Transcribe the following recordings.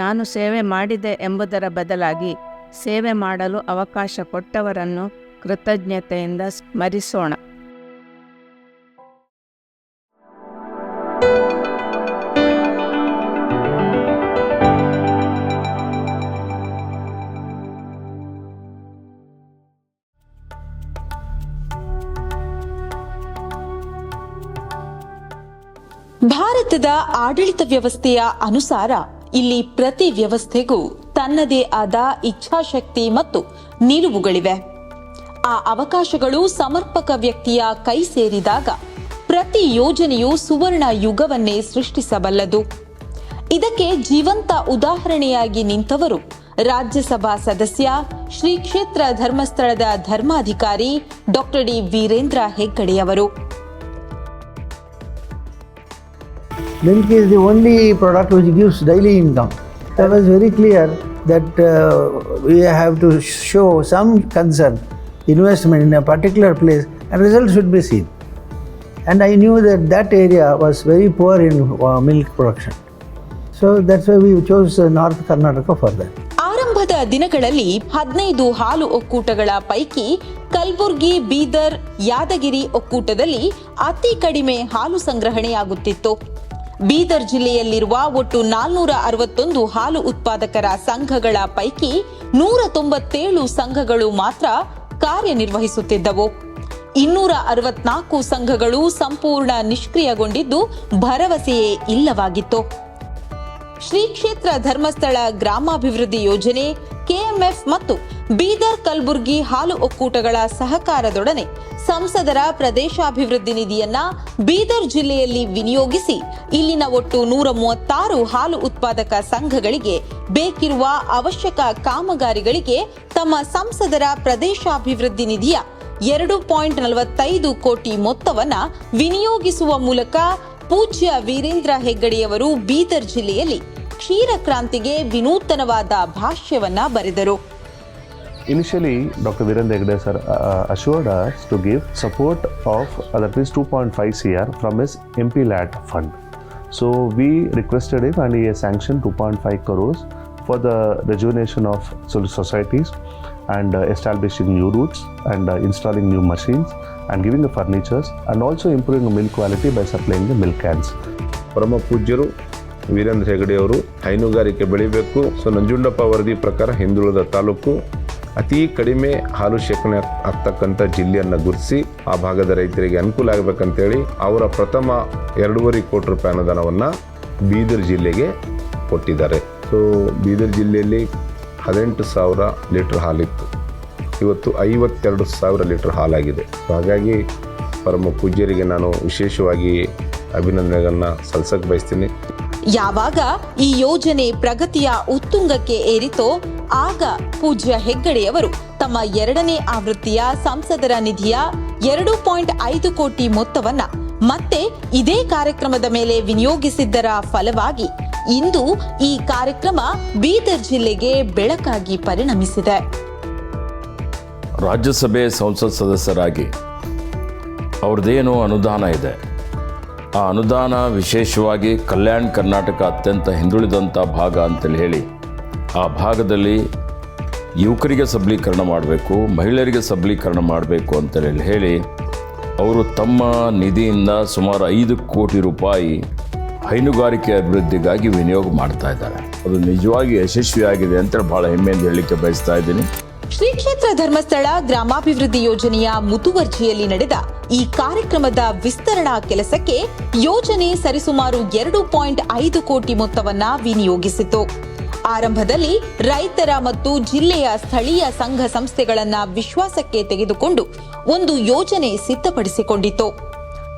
ನಾನು ಸೇವೆ ಮಾಡಿದೆ ಎಂಬುದರ ಬದಲಾಗಿ ಸೇವೆ ಮಾಡಲು ಅವಕಾಶ ಕೊಟ್ಟವರನ್ನು ಕೃತಜ್ಞತೆಯಿಂದ ಸ್ಮರಿಸೋಣ. ಭಾರತದ ಆಡಳಿತ ವ್ಯವಸ್ಥೆಯ ಅನುಸಾರ ಇಲ್ಲಿ ಪ್ರತಿ ವ್ಯವಸ್ಥೆಗೂ ತನ್ನದೇ ಆದ ಇಚ್ಛಾಶಕ್ತಿ ಮತ್ತು ನಿಲುವುಗಳಿವೆ. ಆ ಅವಕಾಶಗಳು ಸಮರ್ಪಕ ವ್ಯಕ್ತಿಯ ಕೈ ಸೇರಿದಾಗ ಪ್ರತಿ ಯೋಜನೆಯು ಸುವರ್ಣ ಯುಗವನ್ನೇ ಸೃಷ್ಟಿಸಬಲ್ಲದು. ಇದಕ್ಕೆ ಜೀವಂತ ಉದಾಹರಣೆಯಾಗಿ ನಿಂತವರು ರಾಜ್ಯಸಭಾ ಸದಸ್ಯ ಶ್ರೀ ಕ್ಷೇತ್ರ ಧರ್ಮಸ್ಥಳದ ಧರ್ಮಾಧಿಕಾರಿ ಡಾಕ್ಟರ್ ಡಿ. ವೀರೇಂದ್ರ ಹೆಗ್ಗಡೆಯವರು. Milk is the only product which gives daily income. That was very clear that uh, we have to show some concern, investment in a particular place, and results should be seen. And I knew that that area was very poor in uh, milk production. So that's why we chose uh, North Karnataka for that. ಆರಂಭದ ದಿನಗಳಲ್ಲಿ ಹದಿನೈದು ಹಾಲು ಒಕ್ಕೂಟಗಳ ಪೈಕಿ ಕಲ್ಬುರ್ಗಿ ಬೀದರ್ ಯಾದಗಿರಿ ಒಕ್ಕೂಟದಲ್ಲಿ ಅತಿ ಕಡಿಮೆ ಹಾಲು ಸಂಗ್ರಹಣೆಯಾಗುತ್ತಿತ್ತು ಬೀದರ್ ಜಿಲ್ಲೆಯಲ್ಲಿರುವ ಒಟ್ಟು ನಾಲ್ನೂರ ಅರವತ್ತೊಂದು ಹಾಲು ಉತ್ಪಾದಕರ ಸಂಘಗಳ ಪೈಕಿ ನೂರ ತೊಂಬತ್ತೇಳು ಸಂಘಗಳು ಮಾತ್ರ ಕಾರ್ಯನಿರ್ವಹಿಸುತ್ತಿದ್ದವು. ಇನ್ನೂರ ಅರವತ್ನಾಲ್ಕು ಸಂಘಗಳು ಸಂಪೂರ್ಣ ನಿಷ್ಕ್ರಿಯಗೊಂಡಿದ್ದು ಭರವಸೆಯೇ ಇಲ್ಲವಾಗಿತ್ತು. ಶ್ರೀ ಕ್ಷೇತ್ರ ಧರ್ಮಸ್ಥಳ ಗ್ರಾಮಾಭಿವೃದ್ಧಿ ಯೋಜನೆ, ಕೆಎಂಎಫ್ ಮತ್ತು ಬೀದರ್ ಕಲ್ಬುರ್ಗಿ ಹಾಲು ಒಕ್ಕೂಟಗಳ ಸಹಕಾರದೊಡನೆ ಸಂಸದರ ಪ್ರದೇಶಾಭಿವೃದ್ಧಿ ನಿಧಿಯನ್ನ ಬೀದರ್ ಜಿಲ್ಲೆಯಲ್ಲಿ ವಿನಿಯೋಗಿಸಿ ಇಲ್ಲಿನ ಒಟ್ಟು ನೂರ ಮೂವತ್ತಾರು ಹಾಲು ಉತ್ಪಾದಕ ಸಂಘಗಳಿಗೆ ಬೇಕಿರುವ ಅವಶ್ಯಕ ಕಾಮಗಾರಿಗಳಿಗೆ ತಮ್ಮ ಸಂಸದರ ಪ್ರದೇಶಾಭಿವೃದ್ಧಿ ನಿಧಿಯ ಎರಡು ಪಾಯಿಂಟ್ ನಲವತ್ತೈದು ಕೋಟಿ ಮೊತ್ತವನ್ನ ವಿನಿಯೋಗಿಸುವ ಮೂಲಕ ಪೂಜ್ಯ ವೀರೇಂದ್ರ ಹೆಗ್ಗಡೆಯವರು ಬೀದರ್ ಜಿಲ್ಲೆಯಲ್ಲಿ ಕ್ಷೀರ ಕ್ರಾಂತಿಗೆ ವಿನೂತನವಾದ ಭಾಷ್ಯವನ್ನ ಬರೆದರು. Initially, Dr. Virendra Hegde sir uh, assured us to give support of uh, that is 2.5 CR from his MP LAT fund. So we requested him and he has sanctioned 2.5 crores for the rejuvenation of so- societies and uh, establishing new routes and uh, installing new machines and giving the furnitures and also improving the milk quality by supplying the milk cans. ಪರಮ ಪೂಜ್ಯರು ವೀರೇಂದ್ರ ಹೆಗಡೆಯವರು ಹೈನುಗಾರಿಕೆ ಬೆಳಿಬೇಕು so Nanjundappa ವರದಿ ಪ್ರಕಾರ ಹಿಂದುಳಿದ ತಾಲೂಕು ಅತಿ ಕಡಿಮೆ ಹಾಲು ಶೇಖರಣೆ ಆಗ್ತಕ್ಕಂಥ ಜಿಲ್ಲೆಯನ್ನು ಗುರುತಿಸಿ ಆ ಭಾಗದ ರೈತರಿಗೆ ಅನುಕೂಲ ಆಗಬೇಕಂತೇಳಿ ಅವರ ಪ್ರಥಮ ಎರಡೂವರೆ ಕೋಟಿ ರೂಪಾಯಿ ಅನುದಾನವನ್ನು ಬೀದರ್ ಜಿಲ್ಲೆಗೆ ಕೊಟ್ಟಿದ್ದಾರೆ. ಸೊ, ಬೀದರ್ ಜಿಲ್ಲೆಯಲ್ಲಿ ಹದಿನೆಂಟು ಸಾವಿರ ಲೀಟ್ರ್ ಹಾಲಿತ್ತು. ಇವತ್ತು ಐವತ್ತೆರಡು ಸಾವಿರ ಲೀಟ್ರ್ ಹಾಲಾಗಿದೆ. ಹಾಗಾಗಿ ಪರಮ ಪೂಜ್ಯರಿಗೆ ನಾನು ವಿಶೇಷವಾಗಿ ಅಭಿನಂದನೆಗಳನ್ನ ಸಲ್ಲಿಸಕ್ಕೆ ಬಯಸ್ತೀನಿ. ಯಾವಾಗ ಈ ಯೋಜನೆ ಪ್ರಗತಿಯ ಉತ್ತುಂಗಕ್ಕೆ ಏರಿತೋ ಆಗ ಪೂಜ್ಯ ಹೆಗ್ಗಡೆಯವರು ತಮ್ಮ ಎರಡನೇ ಆವೃತ್ತಿಯ ಸಂಸದರ ನಿಧಿಯ ಎರಡು ಪಾಯಿಂಟ್ ಐದು ಕೋಟಿ ಮೊತ್ತವನ್ನ ಮತ್ತೆ ಇದೇ ಕಾರ್ಯಕ್ರಮದ ಮೇಲೆ ವಿನಿಯೋಗಿಸಿದ್ದರ ಫಲವಾಗಿ ಇಂದು ಈ ಕಾರ್ಯಕ್ರಮ ಬೀದರ್ ಜಿಲ್ಲೆಗೆ ಬೆಳಕಾಗಿ ಪರಿಣಮಿಸಿದೆ. ರಾಜ್ಯಸಭೆ ಸಂಸತ್ ಸದಸ್ಯರಾಗಿ ಅವ್ರದ್ದೇನು ಅನುದಾನ ಇದೆ. ಆ ಅನುದಾನ ವಿಶೇಷವಾಗಿ ಕಲ್ಯಾಣ ಕರ್ನಾಟಕ ಅತ್ಯಂತ ಹಿಂದುಳಿದಂಥ ಭಾಗ ಅಂತೇಳಿ ಹೇಳಿ ಆ ಭಾಗದಲ್ಲಿ ಯುವಕರಿಗೆ ಸಬಲೀಕರಣ ಮಾಡಬೇಕು, ಮಹಿಳೆಯರಿಗೆ ಸಬಲೀಕರಣ ಮಾಡಬೇಕು ಅಂತೇಳಿ ಹೇಳಿ ಅವರು ತಮ್ಮ ನಿಧಿಯಿಂದ ಸುಮಾರು ಐದು ಕೋಟಿ ರೂಪಾಯಿ ಹೈನುಗಾರಿಕೆ ಅಭಿವೃದ್ಧಿಗಾಗಿ ವಿನಿಯೋಗ ಮಾಡ್ತಾ ಇದ್ದಾರೆ. ಅದು ನಿಜವಾಗಿ ಯಶಸ್ವಿಯಾಗಿದೆ ಅಂತ ಬಹಳ ಹೆಮ್ಮೆಯಿಂದ ಹೇಳಲಿಕ್ಕೆ ಬಯಸ್ತಾ ಇದ್ದೀನಿ. ಶ್ರೀ ಕ್ಷೇತ್ರ ಧರ್ಮಸ್ಥಳ ಗ್ರಾಮಾಭಿವೃದ್ಧಿ ಯೋಜನೆಯ ಮುತುವರ್ಜಿಯಲ್ಲಿ ನಡೆದ ಈ ಕಾರ್ಯಕ್ರಮದ ವಿಸ್ತರಣಾ ಕೆಲಸಕ್ಕೆ ಯೋಜನೆ ಸರಿಸುಮಾರು ಎರಡು ಪಾಯಿಂಟ್ ಐದು ಕೋಟಿ ಮೊತ್ತವನ್ನ ವಿನಿಯೋಗಿಸಿತು ಆರಂಭದಲ್ಲಿ ರೈತರ ಮತ್ತು ಜಿಲ್ಲೆಯ ಸ್ಥಳೀಯ ಸಂಘ ಸಂಸ್ಥೆಗಳನ್ನ ವಿಶ್ವಾಸಕ್ಕೆ ತೆಗೆದುಕೊಂಡು ಒಂದು ಯೋಜನೆ ಸಿದ್ಧಪಡಿಸಿಕೊಂಡಿತು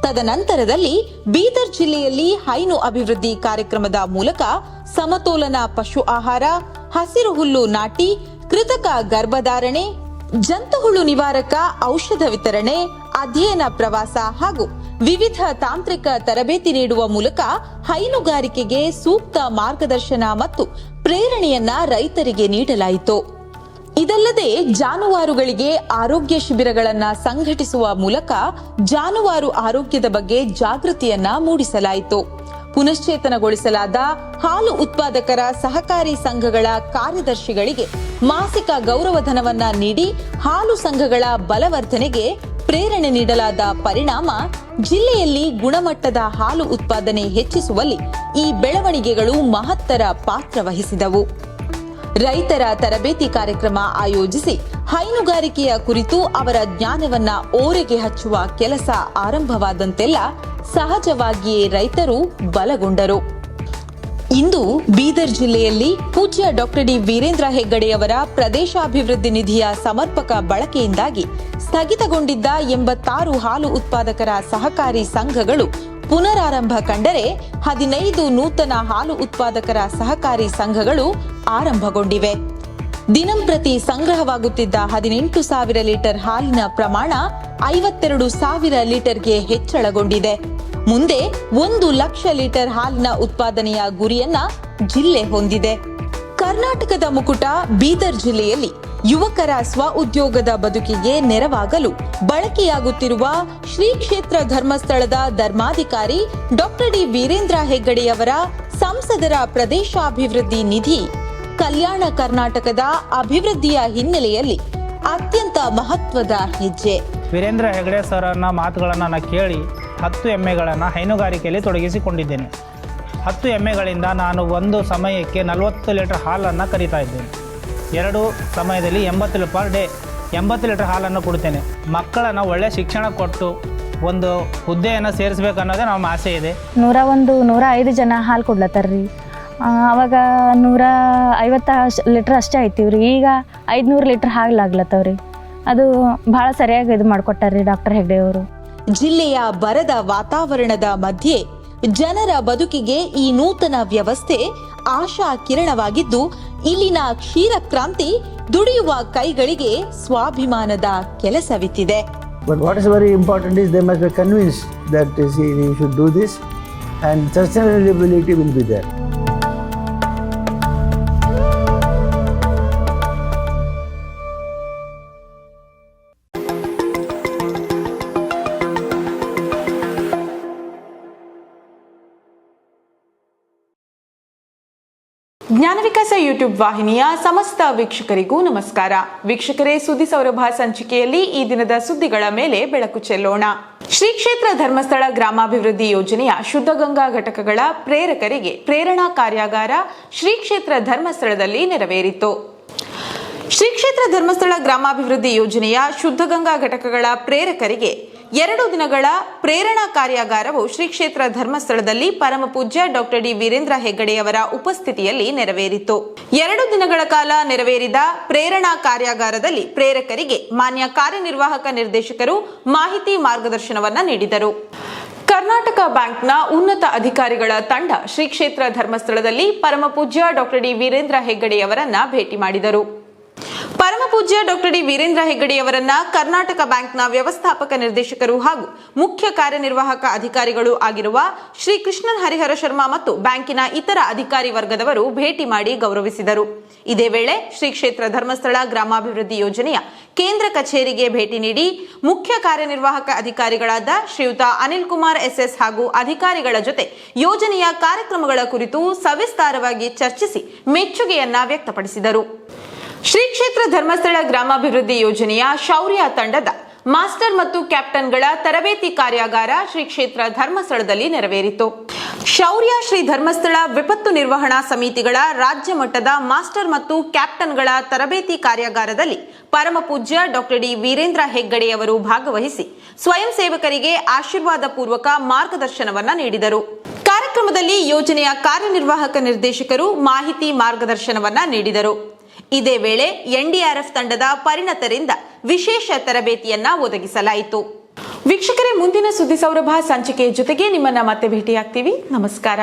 ತದನಂತರದಲ್ಲಿ ಬೀದರ್ ಜಿಲ್ಲೆಯಲ್ಲಿ ಹೈನು ಅಭಿವೃದ್ಧಿ ಕಾರ್ಯಕ್ರಮದ ಮೂಲಕ ಸಮತೋಲನ ಪಶು ಆಹಾರ ಹಸಿರು ಹುಲ್ಲು ನಾಟಿ, ಕೃತಕ ಗರ್ಭಧಾರಣೆ, ಜಂತುಹುಳು ನಿವಾರಕ ಔಷಧ ವಿತರಣೆ, ಅಧ್ಯಯನ ಪ್ರವಾಸ ಹಾಗೂ ವಿವಿಧ ತಾಂತ್ರಿಕ ತರಬೇತಿ ನೀಡುವ ಮೂಲಕ ಹೈನುಗಾರಿಕೆಗೆ ಸೂಕ್ತ ಮಾರ್ಗದರ್ಶನ ಮತ್ತು ಪ್ರೇರಣೆಯನ್ನ ರೈತರಿಗೆ ನೀಡಲಾಯಿತು. ಇದಲ್ಲದೆ ಜಾನುವಾರುಗಳಿಗೆ ಆರೋಗ್ಯ ಶಿಬಿರಗಳನ್ನು ಸಂಘಟಿಸುವ ಮೂಲಕ ಜಾನುವಾರು ಆರೋಗ್ಯದ ಬಗ್ಗೆ ಜಾಗೃತಿಯನ್ನ ಮೂಡಿಸಲಾಯಿತು. ಪುನಶ್ಚೇತನಗೊಳಿಸಲಾದ ಹಾಲು ಉತ್ಪಾದಕರ ಸಹಕಾರಿ ಸಂಘಗಳ ಕಾರ್ಯದರ್ಶಿಗಳಿಗೆ ಮಾಸಿಕ ಗೌರವಧನವನ್ನ ನೀಡಿ ಹಾಲು ಸಂಘಗಳ ಬಲವರ್ಧನೆಗೆ ಪ್ರೇರಣೆ ನೀಡಲಾದ ಪರಿಣಾಮ ಜಿಲ್ಲೆಯಲ್ಲಿ ಗುಣಮಟ್ಟದ ಹಾಲು ಉತ್ಪಾದನೆ ಹೆಚ್ಚಿಸುವಲ್ಲಿ ಈ ಬೆಳವಣಿಗೆಗಳು ಮಹತ್ತರ ಪಾತ್ರ ವಹಿಸಿದವು. ರೈತರ ತರಬೇತಿ ಕಾರ್ಯಕ್ರಮ ಆಯೋಜಿಸಿ ಹೈನುಗಾರಿಕೆಯ ಕುರಿತು ಅವರ ಜ್ಞಾನವನ್ನ ಓರೆಗೆ ಹಚ್ಚುವ ಕೆಲಸ ಆರಂಭವಾದಂತೆಲ್ಲ ಸಹಜವಾಗಿಯೇ ರೈತರು ಬಲಗೊಂಡರು. ಇಂದು ಬೀದರ್ ಜಿಲ್ಲೆಯಲ್ಲಿ ಪೂಜ್ಯ ಡಾಕ್ಟರ್ ಡಿ ವೀರೇಂದ್ರ ಹೆಗ್ಗಡೆಯವರ ಪ್ರದೇಶಾಭಿವೃದ್ಧಿ ನಿಧಿಯ ಸಮರ್ಪಕ ಬಳಕೆಯಿಂದಾಗಿ ಸ್ಥಗಿತಗೊಂಡಿದ್ದ ಎಂಬತ್ತಾರು ಹಾಲು ಉತ್ಪಾದಕರ ಸಹಕಾರಿ ಸಂಘಗಳು ಪುನರಾರಂಭ ಕಂಡರೆ ಹದಿನೈದು ನೂತನ ಹಾಲು ಉತ್ಪಾದಕರ ಸಹಕಾರಿ ಸಂಘಗಳು ಆರಂಭಗೊಂಡಿವೆ. ದಿನಂಪ್ರತಿ ಸಂಗ್ರಹವಾಗುತ್ತಿದ್ದ ಹದಿನೆಂಟು ಸಾವಿರ ಲೀಟರ್ ಹಾಲಿನ ಪ್ರಮಾಣ ಐವತ್ತೆರಡು ಸಾವಿರ ಲೀಟರ್ಗೆ ಹೆಚ್ಚಳಗೊಂಡಿದೆ. ಮುಂದೆ ಒಂದು ಲಕ್ಷ ಲೀಟರ್ ಹಾಲಿನ ಉತ್ಪಾದನೆಯ ಗುರಿಯನ್ನ ಜಿಲ್ಲೆ ಹೊಂದಿದೆ. ಕರ್ನಾಟಕದ ಮುಕುಟ ಬೀದರ್ ಜಿಲ್ಲೆಯಲ್ಲಿ ಯುವಕರ ಸ್ವ ಉದ್ಯೋಗದ ಬದುಕಿಗೆ ನೆರವಾಗಲು ಬಳಕೆಯಾಗುತ್ತಿರುವ ಶ್ರೀ ಕ್ಷೇತ್ರ ಧರ್ಮಸ್ಥಳದ ಧರ್ಮಾಧಿಕಾರಿ ಡಾಕ್ಟರ್ ಡಿ ವೀರೇಂದ್ರ ಹೆಗ್ಗಡೆಯವರ ಸಂಸದರ ಪ್ರದೇಶಾಭಿವೃದ್ಧಿ ನಿಧಿ ಕಲ್ಯಾಣ ಕರ್ನಾಟಕದ ಅಭಿವೃದ್ಧಿಯ ಹಿನ್ನೆಲೆಯಲ್ಲಿ ಅತ್ಯಂತ ಮಹತ್ವದ ಹೆಜ್ಜೆ. ವೀರೇಂದ್ರ ಹೆಗಡೆ ಸರ್ ಮಾತುಗಳನ್ನು ನಾನು ಕೇಳಿ ಹತ್ತು ಎಮ್ಮೆಗಳನ್ನು ಹೈನುಗಾರಿಕೆಯಲ್ಲಿ ತೊಡಗಿಸಿಕೊಂಡಿದ್ದೇನೆ. ಹತ್ತು ಎಮ್ಮೆಗಳಿಂದ ನಾನು ಒಂದು ಸಮಯಕ್ಕೆ ನಲವತ್ತು ಲೀಟರ್ ಹಾಲನ್ನು ಕರಿತಾ ಇದ್ದೇನೆ. ಎರಡು ಸಮಯದಲ್ಲಿ ಎಂಬತ್ತು ಲೀಟರ್ ಪರ್ ಡೇ ಎಂಬತ್ತು ಲೀಟರ್ ಹಾಲನ್ನು ಕೊಡ್ತೇನೆ. ಮಕ್ಕಳನ್ನು ಒಳ್ಳೆಯ ಶಿಕ್ಷಣ ಕೊಟ್ಟು ಒಂದು ಹುದ್ದೆಯನ್ನು ಸೇರಿಸ್ಬೇಕು ಅನ್ನೋದೇ ನಮ್ಮ ಆಸೆ ಇದೆ. ನೂರ ಒಂದು, ನೂರ ಐದು ಜನ ಹಾಲು ಕೊಡ್ಲತ್ತಾರ್ರಿ. ಅವಾಗ ನೂರ ಐವತ್ತು ಲೀಟ್ರ್ ಅಷ್ಟೇ ಐತಿವ್ರಿ ಈಗ ಐದುನೂರು ಲೀಟ್ರ್ ಹಾಲಾಗ್ಲತ್ತವ್ರಿ ಅದು ಭಾಳ ಸರಿಯಾಗಿ ಇದು ಮಾಡಿಕೊಟ್ಟಾರ್ರಿ ಡಾಕ್ಟರ್ ಹೆಗ್ಡೆ ಅವರು ಜಿಲ್ಲೆಯ ಬರದ ವಾತಾವರಣದ ಮಧ್ಯೆ ಜನರ ಬದುಕಿಗೆ ಈ ನೂತನ ವ್ಯವಸ್ಥೆ ಆಶಾ ಕಿರಣವಾಗಿದ್ದು ಇಲ್ಲಿನ ಕ್ಷೀರ ಕ್ರಾಂತಿ ದುಡಿಯುವ ಕೈಗಳಿಗೆ ಸ್ವಾಭಿಮಾನದ ಕೆಲಸವಿತ್ತಿದೆ But what is very important is they must be convinced that uh, see, you should do this and sustainability will be there. ಜ್ಞಾನ ವಿಕಾಸ ಯೂಟ್ಯೂಬ್ ವಾಹಿನಿಯ ಸಮಸ್ತ ವೀಕ್ಷಕರಿಗೂ ನಮಸ್ಕಾರ. ವೀಕ್ಷಕರೇ, ಸುದ್ದಿ ಸೌರಭ ಸಂಚಿಕೆಯಲ್ಲಿ ಈ ದಿನದ ಸುದ್ದಿಗಳ ಮೇಲೆ ಬೆಳಕು ಚೆಲ್ಲೋಣ. ಶ್ರೀ ಕ್ಷೇತ್ರ ಧರ್ಮಸ್ಥಳ ಗ್ರಾಮಾಭಿವೃದ್ಧಿ ಯೋಜನೆಯ ಶುದ್ಧ ಗಂಗಾ ಘಟಕಗಳ ಪ್ರೇರಕರಿಗೆ ಪ್ರೇರಣಾ ಕಾರ್ಯಾಗಾರ ಶ್ರೀ ಕ್ಷೇತ್ರ ಧರ್ಮಸ್ಥಳದಲ್ಲಿ ನೆರವೇರಿತು. ಶ್ರೀ ಕ್ಷೇತ್ರ ಧರ್ಮಸ್ಥಳ ಗ್ರಾಮಾಭಿವೃದ್ಧಿ ಯೋಜನೆಯ ಶುದ್ಧ ಗಂಗಾ ಘಟಕಗಳ ಪ್ರೇರಕರಿಗೆ ಎರಡು ದಿನಗಳ ಪ್ರೇರಣಾ ಕಾರ್ಯಾಗಾರವು ಶ್ರೀ ಕ್ಷೇತ್ರ ಧರ್ಮಸ್ಥಳದಲ್ಲಿ ಪರಮಪೂಜ್ಯ ಡಾಕ್ಟರ್ ಡಿ ವೀರೇಂದ್ರ ಹೆಗ್ಗಡೆಯವರ ಉಪಸ್ಥಿತಿಯಲ್ಲಿ ನೆರವೇರಿತು. ಎರಡು ದಿನಗಳ ಕಾಲ ನೆರವೇರಿದ ಪ್ರೇರಣಾ ಕಾರ್ಯಾಗಾರದಲ್ಲಿ ಪ್ರೇರಕರಿಗೆ ಮಾನ್ಯ ಕಾರ್ಯನಿರ್ವಾಹಕ ನಿರ್ದೇಶಕರು ಮಾಹಿತಿ ಮಾರ್ಗದರ್ಶನವನ್ನ ನೀಡಿದರು. ಕರ್ನಾಟಕ ಬ್ಯಾಂಕ್ನ ಉನ್ನತ ಅಧಿಕಾರಿಗಳ ತಂಡ ಶ್ರೀ ಕ್ಷೇತ್ರ ಧರ್ಮಸ್ಥಳದಲ್ಲಿ ಪರಮಪೂಜ್ಯ ಡಾಕ್ಟರ್ ಡಿ ವೀರೇಂದ್ರ ಹೆಗ್ಗಡೆಯವರನ್ನ ಭೇಟಿ ಮಾಡಿದರು. ಪರಮ ಪೂಜ್ಯ ಡಾಕ್ಟರ್ ಡಿ ವೀರೇಂದ್ರ ಹೆಗ್ಗಡೆಯವರನ್ನ ಕರ್ನಾಟಕ ಬ್ಯಾಂಕ್ನ ವ್ಯವಸ್ಥಾಪಕ ನಿರ್ದೇಶಕರು ಹಾಗೂ ಮುಖ್ಯ ಕಾರ್ಯನಿರ್ವಾಹಕ ಅಧಿಕಾರಿಗಳು ಆಗಿರುವ ಶ್ರೀ ಕೃಷ್ಣನ್ ಹರಿಹರ ಶರ್ಮಾ ಮತ್ತು ಬ್ಯಾಂಕಿನ ಇತರ ಅಧಿಕಾರಿ ವರ್ಗದವರು ಭೇಟಿ ಮಾಡಿ ಗೌರವಿಸಿದರು. ಇದೇ ವೇಳೆ ಶ್ರೀ ಕ್ಷೇತ್ರ ಧರ್ಮಸ್ಥಳ ಗ್ರಾಮಾಭಿವೃದ್ಧಿ ಯೋಜನೆಯ ಕೇಂದ್ರ ಕಚೇರಿಗೆ ಭೇಟಿ ನೀಡಿ ಮುಖ್ಯ ಕಾರ್ಯನಿರ್ವಾಹಕ ಅಧಿಕಾರಿಗಳಾದ ಶ್ರೀಯುತ ಅನಿಲ್ ಕುಮಾರ್ ಎಸ್ಎಸ್ ಹಾಗೂ ಅಧಿಕಾರಿಗಳ ಜೊತೆ ಯೋಜನೆಯ ಕಾರ್ಯಕ್ರಮಗಳ ಕುರಿತು ಸವಿಸ್ತಾರವಾಗಿ ಚರ್ಚಿಸಿ ಮೆಚ್ಚುಗೆಯನ್ನ ವ್ಯಕ್ತಪಡಿಸಿದರು. ಶ್ರೀ ಕ್ಷೇತ್ರ ಧರ್ಮಸ್ಥಳ ಗ್ರಾಮಾಭಿವೃದ್ಧಿ ಯೋಜನೆಯ ಶೌರ್ಯ ತಂಡದ ಮಾಸ್ಟರ್ ಮತ್ತು ಕ್ಯಾಪ್ಟನ್ಗಳ ತರಬೇತಿ ಕಾರ್ಯಾಗಾರ ಶ್ರೀ ಕ್ಷೇತ್ರ ಧರ್ಮಸ್ಥಳದಲ್ಲಿ ನೆರವೇರಿತು. ಶೌರ್ಯ ಶ್ರೀ ಧರ್ಮಸ್ಥಳ ವಿಪತ್ತು ನಿರ್ವಹಣಾ ಸಮಿತಿಗಳ ರಾಜ್ಯ ಮಟ್ಟದ ಮಾಸ್ಟರ್ ಮತ್ತು ಕ್ಯಾಪ್ಟನ್ಗಳ ತರಬೇತಿ ಕಾರ್ಯಾಗಾರದಲ್ಲಿ ಪರಮಪೂಜ್ಯ ಡಾಕ್ಟರ್ ಡಿ ವೀರೇಂದ್ರ ಹೆಗ್ಗಡೆಯವರು ಭಾಗವಹಿಸಿ ಸ್ವಯಂ ಸೇವಕರಿಗೆ ಆಶೀರ್ವಾದ ಪೂರ್ವಕ ಮಾರ್ಗದರ್ಶನವನ್ನ ನೀಡಿದರು. ಕಾರ್ಯಕ್ರಮದಲ್ಲಿ ಯೋಜನೆಯ ಕಾರ್ಯನಿರ್ವಾಹಕ ನಿರ್ದೇಶಕರು ಮಾಹಿತಿ ಮಾರ್ಗದರ್ಶನವನ್ನ ನೀಡಿದರು. ಇದೇ ವೇಳೆ ಎನ್ಡಿಆರ್ಎಫ್ ತಂಡದ ಪರಿಣತರಿಂದ ವಿಶೇಷ ತರಬೇತಿಯನ್ನ ಒದಗಿಸಲಾಯಿತು. ವೀಕ್ಷಕರೇ, ಮುಂದಿನ ಸುದ್ದಿ ಸೌರಭ ಸಂಚಿಕೆಯ ಜೊತೆಗೆ ನಿಮ್ಮನ್ನ ಮತ್ತೆ ಭೇಟಿಯಾಗ್ತೀವಿ. ನಮಸ್ಕಾರ.